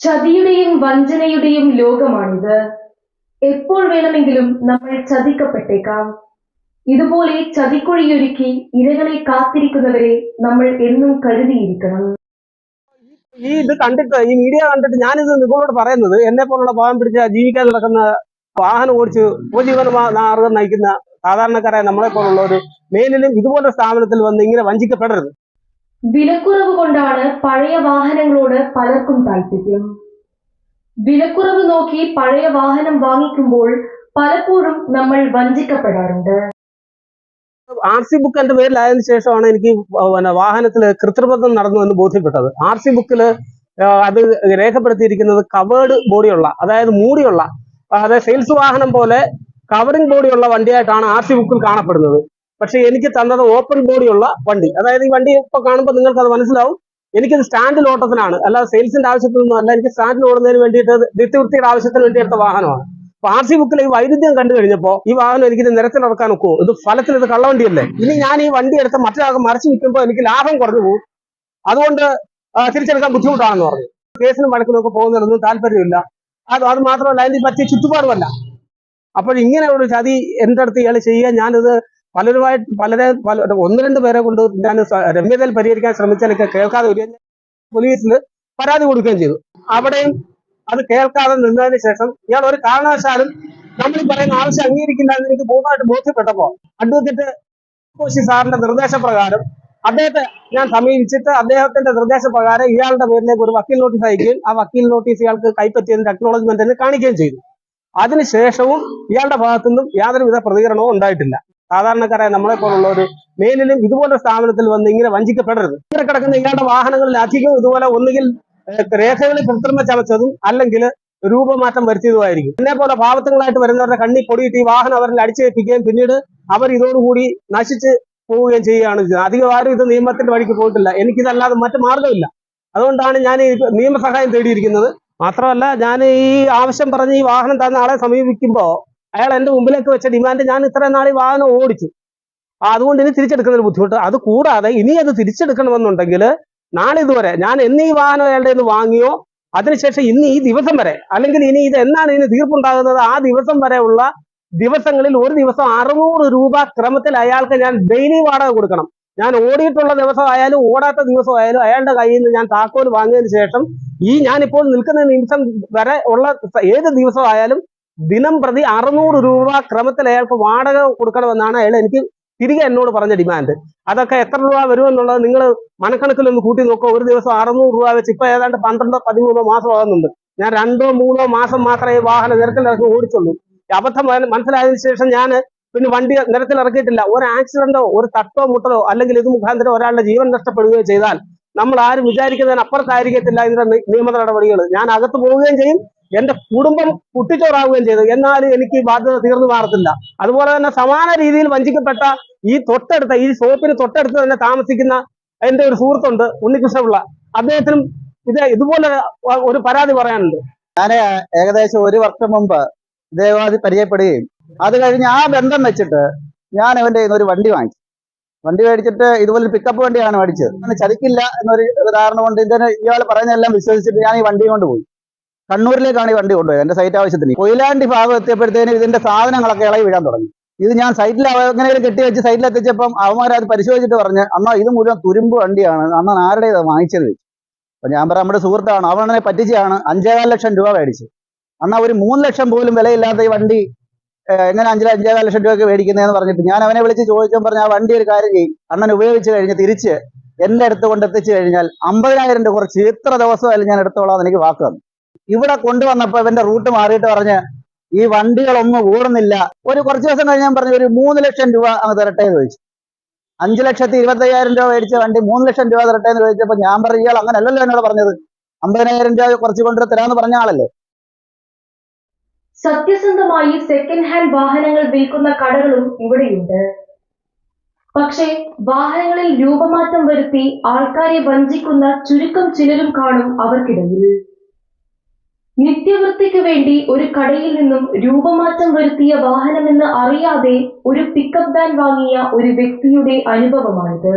ചതിയുടെയും വഞ്ചനയുടെയും ലോകമാണിത്. എപ്പോൾ വേണമെങ്കിലും നമ്മൾ ചതിക്കപ്പെട്ടേക്കാം. ഇതുപോലെ ചതിക്കുഴിയൊരുക്കി ഇരകളെ കാത്തിരിക്കുന്നവരെ നമ്മൾ എന്നും കരുതിയിരിക്കണം. ഈ ഇത് കണ്ടിട്ട് ഈ മീഡിയ കണ്ടിട്ട് ഞാനിത് നിങ്ങളോട് പറയുന്നത് എന്നെ പോലുള്ള പാവം പിടിച്ച ജീവിക്കാൻ നടക്കുന്ന വാഹനം ഓടിച്ച് ഉപജീവന മാർഗം നയിക്കുന്ന സാധാരണക്കാരായ നമ്മളെ പോലുള്ളവർ മേലിലും ഇതുപോലൊരു സ്ഥാപനത്തിൽ വന്ന് ഇങ്ങനെ വഞ്ചിക്കപ്പെടരുത്. വിലക്കുറവ് കൊണ്ടാണ് പഴയ വാഹനങ്ങളോട് പലർക്കും താല്പര്യം വിലക്കുറവ് നോക്കി പഴയ വാഹനം വാങ്ങിക്കുമ്പോൾ പലപ്പോഴും നമ്മൾ വഞ്ചിക്കപ്പെടാറുണ്ട്. ആർ സി ബുക്ക് എന്റെ പേരിലായതിനു ശേഷമാണ് എനിക്ക് വാഹനത്തിൽ കൃത്രിമത്വം നടന്നു എന്ന് ബോധ്യപ്പെട്ടത്. ആർ സി ബുക്കിൽ അത് രേഖപ്പെടുത്തിയിരിക്കുന്നത് കവേർഡ് ബോഡിയുള്ള അതായത് മൂടിയുള്ള അതായത് സെയിൽസ് വാഹനം പോലെ കവറിംഗ് ബോഡിയുള്ള വണ്ടിയായിട്ടാണ് ആർ സി ബുക്കിൽ കാണപ്പെടുന്നത്. പക്ഷെ എനിക്ക് തന്നത് ഓപ്പൺ ബോഡിയുള്ള വണ്ടി. അതായത് ഈ വണ്ടി ഇപ്പൊ കാണുമ്പോൾ നിങ്ങൾക്ക് അത് മനസ്സിലാവും. എനിക്കത് സ്റ്റാൻഡിൽ ഓട്ടത്തിനാണ്. അല്ലാതെ സെയിൽസിന്റെ ആവശ്യത്തിനൊന്നും അല്ല. എനിക്ക് സ്റ്റാൻഡിൽ ഓടുന്നതിന് വേണ്ടിയിട്ട് നിത്യവൃത്തിയുടെ ആവശ്യത്തിന് വേണ്ടി വാഹനമാണ്. അപ്പൊ ആർ സി ബുക്കിൽ ഈ വൈരുദ്ധ്യം കണ്ടു കഴിഞ്ഞപ്പോ ഈ വാഹനം എനിക്ക് ഇത് നിരത്തിലിറക്കാൻ ഒക്കുമോ ഇത് ഫലത്തിൽ ഇത് കള്ളവണ്ടിയല്ലേ ഇനി ഞാൻ ഈ വണ്ടി എടുത്ത് മറ്റൊരാൾക്ക് മറിച്ച് വിൽക്കുമ്പോൾ എനിക്ക് ലാഭം കുറഞ്ഞു പോകും. അതുകൊണ്ട് തിരിച്ചെടുക്കാൻ ബുദ്ധിമുട്ടാണെന്ന് പറഞ്ഞു. കേസിനും വഴക്കിനൊക്കെ പോകുന്നതിനൊന്നും താല്പര്യമില്ല. അത് അത് മാത്രമല്ല അതിന് പറ്റിയ ചുറ്റുപാടുമല്ല. അപ്പോൾ ഇങ്ങനെ ഒരു ചതി എന്റെ അടുത്ത് ഇയാൾ ചെയ്യുക ഞാനിത് പലരുമായിട്ട് പലരെ പല ഒന്ന് രണ്ട് പേരെ കൊണ്ട് ഞാൻ രമ്യതയിൽ പരിഹരിക്കാൻ ശ്രമിച്ചാലൊക്കെ കേൾക്കാതെ വരികയും പോലീസിൽ പരാതി കൊടുക്കുകയും ചെയ്തു. അവിടെയും അത് കേൾക്കാതെ നിന്നതിന് ശേഷം ഇയാൾ ഒരു കാരണവശാലും നമ്മൾ പറയുന്ന ആവശ്യം അംഗീകരിക്കില്ല എന്ന് എനിക്ക് പൂർണമായിട്ട് ബോധ്യപ്പെട്ടപ്പോ അഡ്വക്കേറ്റ് കോശി സാറിന്റെ നിർദ്ദേശപ്രകാരം അദ്ദേഹത്തെ ഞാൻ സമീപിച്ചിട്ട് അദ്ദേഹത്തിന്റെ നിർദ്ദേശപ്രകാരം ഇയാളുടെ പേരിലേക്ക് ഒരു വക്കീൽ നോട്ടീസ് അയക്കുകയും ആ വക്കീൽ നോട്ടീസ് ഇയാൾക്ക് കൈപ്പറ്റിയതിന്റെ അക്നോളജ്മെന്റിന് കാണിക്കുകയും ചെയ്തു. അതിനുശേഷവും ഇയാളുടെ ഭാഗത്തുനിന്നും യാതൊരുവിധ പ്രതികരണവും ഉണ്ടായിട്ടില്ല. സാധാരണക്കാരായ നമ്മളെ ഒരു മേലിലും ഇതുപോലെ സ്ഥാപനത്തിൽ വന്ന് ഇങ്ങനെ വഞ്ചിക്കപ്പെടരുത്. ഇങ്ങനെ കിടക്കുന്ന ഇയാളുടെ വാഹനങ്ങളിൽ അധികം ഇതുപോലെ ഒന്നുകിൽ രേഖകളിൽ കൃത്രിമ ചമച്ചതും അല്ലെങ്കിൽ രൂപമാറ്റം വരുത്തിയതുമായിരിക്കും. എന്നെ പോലെ പാവത്തങ്ങളായിട്ട് വരുന്നവരുടെ കണ്ണി പൊടിയിട്ട് ഈ വാഹനം അവരിൽ അടിച്ചേൽപ്പിക്കുകയും പിന്നീട് അവർ ഇതോടുകൂടി നശിച്ച് പോവുകയും ചെയ്യുകയാണ് അധികം ആരും ഇത് നിയമത്തിന്റെ വഴിക്ക് പോയിട്ടില്ല. എനിക്കിതല്ലാതെ മറ്റു മാർഗമില്ല അതുകൊണ്ടാണ് ഞാൻ ഈ നിയമസഹായം തേടിയിരിക്കുന്നത്. മാത്രമല്ല ഞാൻ ഈ ആവശ്യം പറഞ്ഞ് ഈ വാഹനം തന്ന ആളെ സമീപിക്കുമ്പോൾ അയാൾ എന്റെ മുമ്പിലേക്ക് വെച്ച ഡിമാൻഡ് ഞാൻ ഇത്രയും നാൾ വാഹനം ഓടിച്ചു. അതുകൊണ്ട് ഇനി തിരിച്ചെടുക്കുന്നതിന് ബുദ്ധിമുട്ട്. അത് കൂടാതെ ഇനി അത് തിരിച്ചെടുക്കണമെന്നുണ്ടെങ്കിൽ നാളെ ഇതുവരെ ഞാൻ എന്ന് ഈ വാഹനം അയാളുടെ നിന്ന് വാങ്ങിയോ? അതിനുശേഷം ഇന്ന് ഈ ദിവസം വരെ അല്ലെങ്കിൽ ഇനി ഇത് എന്നാണ് ഇതിന് തീർപ്പുണ്ടാകുന്നത്? ആ ദിവസം വരെ ഉള്ള ദിവസങ്ങളിൽ ഒരു ദിവസം അറുന്നൂറ് രൂപ ക്രമത്തിൽ അയാൾക്ക് ഞാൻ ഡെയിലി വാടക കൊടുക്കണം. ഞാൻ ഓടിയിട്ടുള്ള ദിവസമായാലും ഓടാത്ത ദിവസമായാലും അയാളുടെ കയ്യിൽ നിന്ന് ഞാൻ താക്കോൽ വാങ്ങിയതിന് ശേഷം ഈ ഞാനിപ്പോൾ നിൽക്കുന്ന നിമിഷം വരെ ഉള്ള ഏത് ദിവസമായാലും ദിനം പ്രതി അറുന്നൂറ് രൂപ ക്രമത്തിൽ അയാൾക്ക് വാടക കൊടുക്കണമെന്നാണ് അയാൾ എനിക്ക് തിരികെ എന്നോട് പറഞ്ഞ ഡിമാൻഡ്. അതൊക്കെ എത്ര രൂപ വരുമെന്നുള്ളത് നിങ്ങൾ മനക്കണക്കിലൊന്ന് കൂട്ടി നോക്കുക ഒരു ദിവസം അറുന്നൂറ് രൂപ വെച്ച് ഇപ്പൊ ഏതാണ്ട് പന്ത്രണ്ടോ പതിമൂന്നോ മാസം ആകുന്നുണ്ട്. ഞാൻ രണ്ടോ മൂന്നോ മാസം മാത്രമേ ഈ വാഹനം നിരത്തിലിറക്കി ഓടിച്ചുള്ളൂ. അബദ്ധം മനസ്സിലായതിനു ശേഷം ഞാൻ പിന്നെ വണ്ടി നിരത്തിലിറക്കിയിട്ടില്ല ഒരു ആക്സിഡന്റോ ഒരു തട്ടോ മുട്ടലോ അല്ലെങ്കിൽ ഇത് മുഖാന്തരം ഒരാളുടെ ജീവൻ നഷ്ടപ്പെടുകയോ ചെയ്താൽ നമ്മൾ ആരും വിചാരിക്കുന്നതിന് അപ്പുറത്തായിരിക്കത്തില്ല ഇതിന്റെ നിയമ നടപടികൾ ഞാൻ അകത്ത് പോവുകയും ചെയ്യും. എന്റെ കുടുംബം കുട്ടിച്ചോറാവുകയും ചെയ്തു. എന്നാൽ എനിക്ക് ബാധ്യത തീർന്നു മാറത്തില്ല. അതുപോലെ തന്നെ സമാന രീതിയിൽ വഞ്ചിക്കപ്പെട്ട ഈ തൊട്ടടുത്ത ഈ ഷോപ്പിന് തൊട്ടടുത്ത് തന്നെ താമസിക്കുന്ന എന്റെ ഒരു സുഹൃത്തുണ്ട് ഉണ്ണികൃഷ്ണപിള്ള. അദ്ദേഹത്തിനും ഇത് ഇതുപോലെ ഒരു പരാതി പറയാനുണ്ട്. ഞാൻ ഏകദേശം ഒരു വർഷം മുമ്പ് ദേവാദി പരിചയപ്പെടുകയും അത് കഴിഞ്ഞ് ആ ബന്ധം വെച്ചിട്ട് ഞാൻ അവന്റെ ഒരു വണ്ടി വാങ്ങിച്ചു. വണ്ടി മേടിച്ചിട്ട് ഇതുപോലെ പിക്കപ്പ് വണ്ടിയാണ് മേടിച്ചത്. ചതിക്കില്ല എന്നൊരു ധാരണ കൊണ്ട് ഇതിന് ഇയാൾ പറഞ്ഞെല്ലാം വിശ്വസിച്ചിട്ട് ഞാൻ ഈ വണ്ടി കൊണ്ട് പോയി. കണ്ണൂരിലേക്കാണ് ഈ വണ്ടി കൊണ്ടുപോയത് എന്റെ സൈറ്റ് ആവശ്യത്തിന്. കൊയിലാണ്ടി ഭാഗം എത്തിയപ്പോഴത്തേനും ഇതിന്റെ സാധനങ്ങളൊക്കെ ഇളകി വീഴാൻ തുടങ്ങി. ഇത് ഞാൻ സൈറ്റിൽ എങ്ങനെയും കെട്ടി വെച്ച് സൈറ്റിൽ എത്തിച്ചപ്പം അവന്മാരത് പരിശോധിച്ചിട്ട് പറഞ്ഞ് അന്നാ ഇത് മുഴുവൻ തുരുമ്പ് വണ്ടിയാണ്. അന്ന് ആരുടെ വാങ്ങിച്ചത്? ചോദിച്ചു. അപ്പൊ ഞാൻ പറയാം നമ്മുടെ സുഹൃത്താണ്. അവനെ പറ്റിച്ചാണ് അഞ്ചേകാൽ ലക്ഷം രൂപ മേടിച്ചു. അന്നാ ഒരു മൂന്ന് ലക്ഷം പോലും വിലയില്ലാത്ത ഈ വണ്ടി എങ്ങനെ അഞ്ചര അഞ്ചേകാൽ ലക്ഷം രൂപയ്ക്ക് മേടിക്കുന്നതെന്ന് പറഞ്ഞിട്ട് ഞാൻ അവനെ വിളിച്ച് ചോദിച്ചപ്പോൾ പറഞ്ഞ ആ വണ്ടി ഒരു കാര്യം ചെയ്യും. അണ്ണൻ ഉപയോഗിച്ച് കഴിഞ്ഞ് തിരിച്ച് എന്റെ അടുത്ത് കൊണ്ട് എത്തിച്ചു കഴിഞ്ഞാൽ അമ്പതിനായിരം രൂപ കുറച്ച്. ഇത്ര ദിവസമായാലും ഞാൻ എടുത്തോളാം എന്ന് എനിക്ക് വാക്ക് തന്നു. ഇവിടെ കൊണ്ടുവന്നപ്പോ ഇവന്റെ റൂട്ട് മാറിയിട്ട് പറഞ്ഞ് ഈ വണ്ടികളൊന്നും ഓടുന്നില്ല. ഒരു കുറച്ച് ദിവസം കഴിഞ്ഞ് ഞാൻ പറഞ്ഞു ഒരു മൂന്ന് ലക്ഷം രൂപ അങ്ങ് തരട്ടെ എന്ന് ചോദിച്ചു. അഞ്ചു ലക്ഷത്തി ഇരുപത്തയ്യായിരം രൂപ മേടിച്ച വണ്ടി മൂന്ന് ലക്ഷം രൂപ തരട്ടെ എന്ന് ചോദിച്ചപ്പോ ഞാൻ പറഞ്ഞു ഇയാൾ അങ്ങനെ അല്ലല്ലോ എന്നോട് പറഞ്ഞത്. അമ്പതിനായിരം രൂപ കുറച്ച് കൊണ്ട് തരാമെന്ന് പറഞ്ഞ ആളല്ലേ? സത്യസന്ധമായി സെക്കൻഡ് ഹാൻഡ് വാഹനങ്ങൾ വിൽക്കുന്ന കടകളും ഇവിടെയുണ്ട്. പക്ഷേ വാഹനങ്ങളിൽ രൂപമാറ്റം വരുത്തി ആൾക്കാരെ വഞ്ചിക്കുന്ന ചുരുക്കം ചിലരും കാണും അവർക്കിടയിൽ. നിത്യവൃത്തിക്ക് വേണ്ടി ഒരു കടയിൽ നിന്നും രൂപമാറ്റം വരുത്തിയ വാഹനമെന്ന് അറിയാതെ ഒരു പിക്കപ്പ് വാൻ വാങ്ങിയ ഒരു വ്യക്തിയുടെ അനുഭവമാണിത്.